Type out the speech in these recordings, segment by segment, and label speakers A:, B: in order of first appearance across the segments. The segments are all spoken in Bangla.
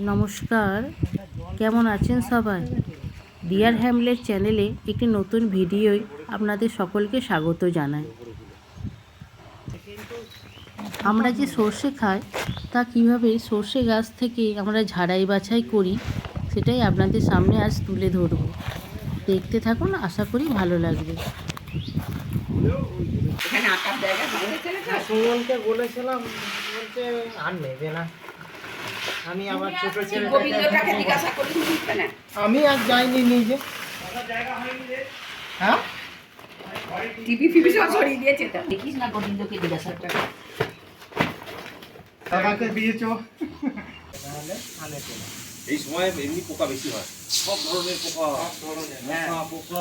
A: নমস্কার। কেমন আছেন সবাই? ডিয়ার হ্যামলেট চ্যানেলে একটি নতুন ভিডিওয় আপনাদের সকলকে স্বাগত জানাই। আমরা যে সর্ষে খাই তা কীভাবে সর্ষে গাছ থেকে আমরা ঝাড়াই বাছাই করি সেটাই আপনাদের সামনে আজ তুলে ধরব। দেখতে থাকুন আশা করি ভালো লাগবে।
B: তো?
C: সুমনকে বলেছিলাম বলছে আর নেবে না আমি আবার ছোট ছেলে
B: গোবিন্দটাকে জিজ্ঞাসা করি না।
C: আমি আর যাইনি নিজে। হ্যাঁ?
B: টিভি ফিভি সব সরিয়ে দিয়েছে তো দেখিস না গোবিন্দকে জিজ্ঞাসা করে
C: দাদাকে দিয়েছ? তাহলে আনে
D: এই সময় এমনি পোকা বেশি হয়। সব ধরনের পোকা। মশা পোকা।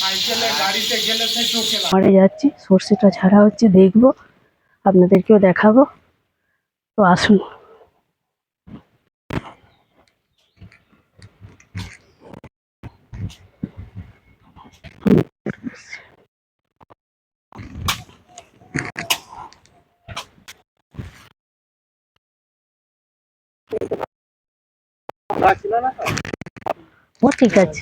C: সাইকেলে গাড়িতে গেলে সে চোখে লাগে।
A: যাচ্ছি সর্ষেটা ঝাড়া হচ্ছে দেখব আপনাদেরকেও দেখাবো। তো আসুন। ও ঠিক আছে।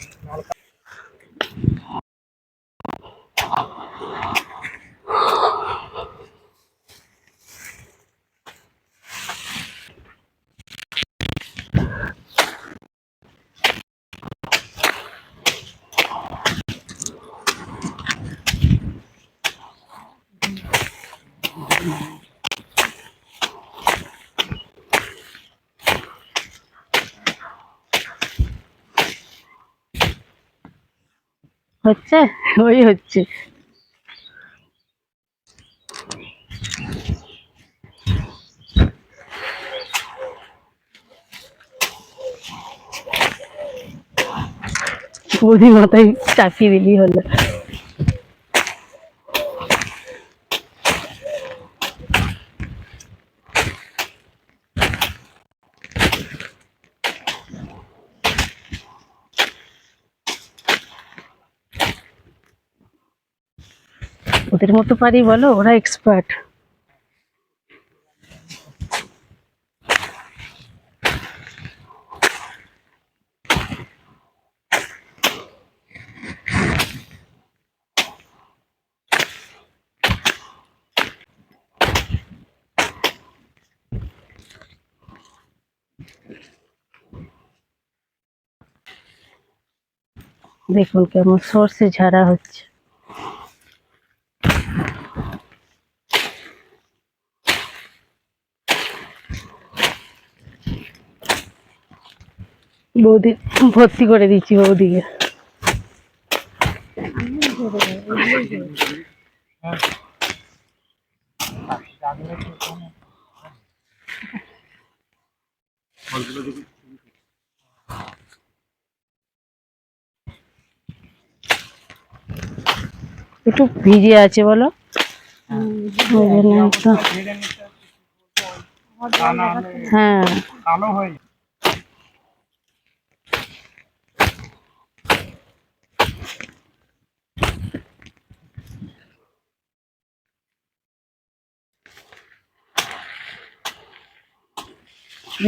A: হচ্ছে ওই হচ্ছে বৌদি মাথায় চাপিয়ে দিলেই হলো ওদের মতো পারি বলো ওরা এক্সপার্ট দেখুন কেমন সর্ষে ঝাড়া হচ্ছে। বৌদি ভর্তি করে দিচ্ছি বৌদিকে। একটু ভিজে আছে বলো।
C: হলে
A: হ্যাঁ।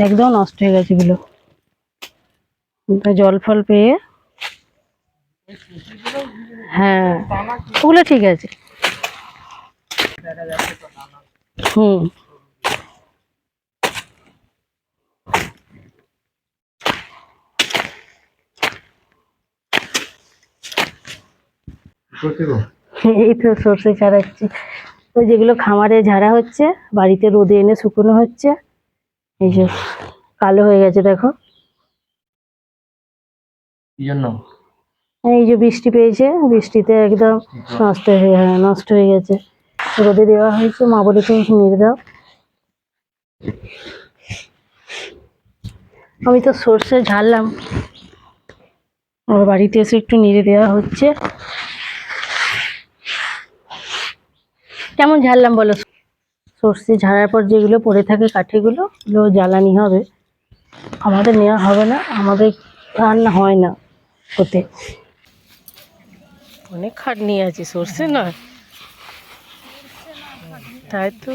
A: একদম নষ্ট হয়ে গেছে এগুলো। জল ফল পেয়ে। হ্যাঁ ওগুলো ঠিক আছে। হুম। এই তো সর্ষে ছাড়াচ্ছি ওই যেগুলো খামারে ঝাড়া হচ্ছে, বাড়িতে রোদে এনে শুকনো হচ্ছে। এই যে কালো হয়ে গেছে দেখো। এই যে বৃষ্টি পেয়েছে বৃষ্টিতে একদম নষ্ট হয়ে হ্যাঁ নষ্ট হয়ে গেছে। রোদে দেওয়া হয়েছে মা বলে তুমি নিয়ে দাও। আমি তো সর্ষে ঝাড়লাম। আমার বাড়িতে এসে একটু নেড়ে দেওয়া হচ্ছে। কেমন ঝাড়লাম বলো? সর্ষে ঝাড়ার পর যেগুলো পড়ে থাকে কাঠিগুলো ওগুলো জ্বালানি হবে। আমাদের নেওয়া হবে না, আমাদের রান্না হয় না ওতে। অনেক খাটনি আছে, সর্ষে নয়। তাই তো।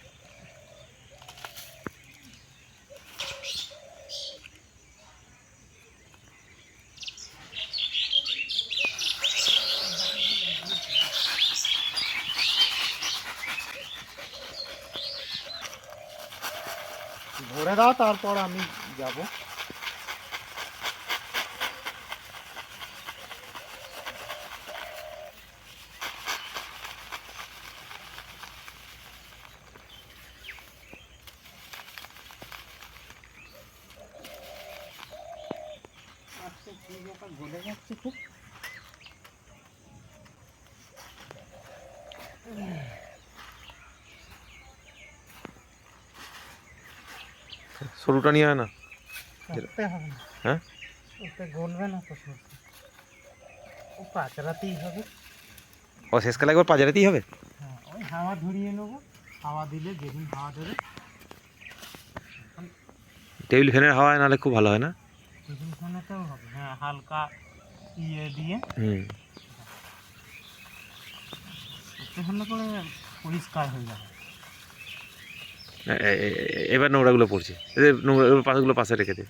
C: দাও তারপর আমি যাব। গলে যাচ্ছে খুব।
D: সরুটা নিয়ে আয় না
C: করতে হবে না
D: হ্যাঁ
C: ওতে গলবে না তো সরষে ও পাচড়াতেই হবে
D: ও শেষকালে একবার পাজারাতেই হবে
C: হ্যাঁ ওই হাওয়া ধরিয়ে নেব হাওয়া দিলে যেদিন হাওয়া দেবে
D: টেবিল ফ্যানের হাওয়ায় নাহলে খুব ভালো হয় না
C: সেদিন খানেতেও হবে হ্যাঁ হালকা ইয়ে দিয়ে
D: হুম
C: করতে হলে করে পরিষ্কার হয়ে যাবে
D: এ- এ- এ- এবার নোংরাগুলো পড়ছে। এদের নোংরা পাশগুলো পাশে রেখে দে।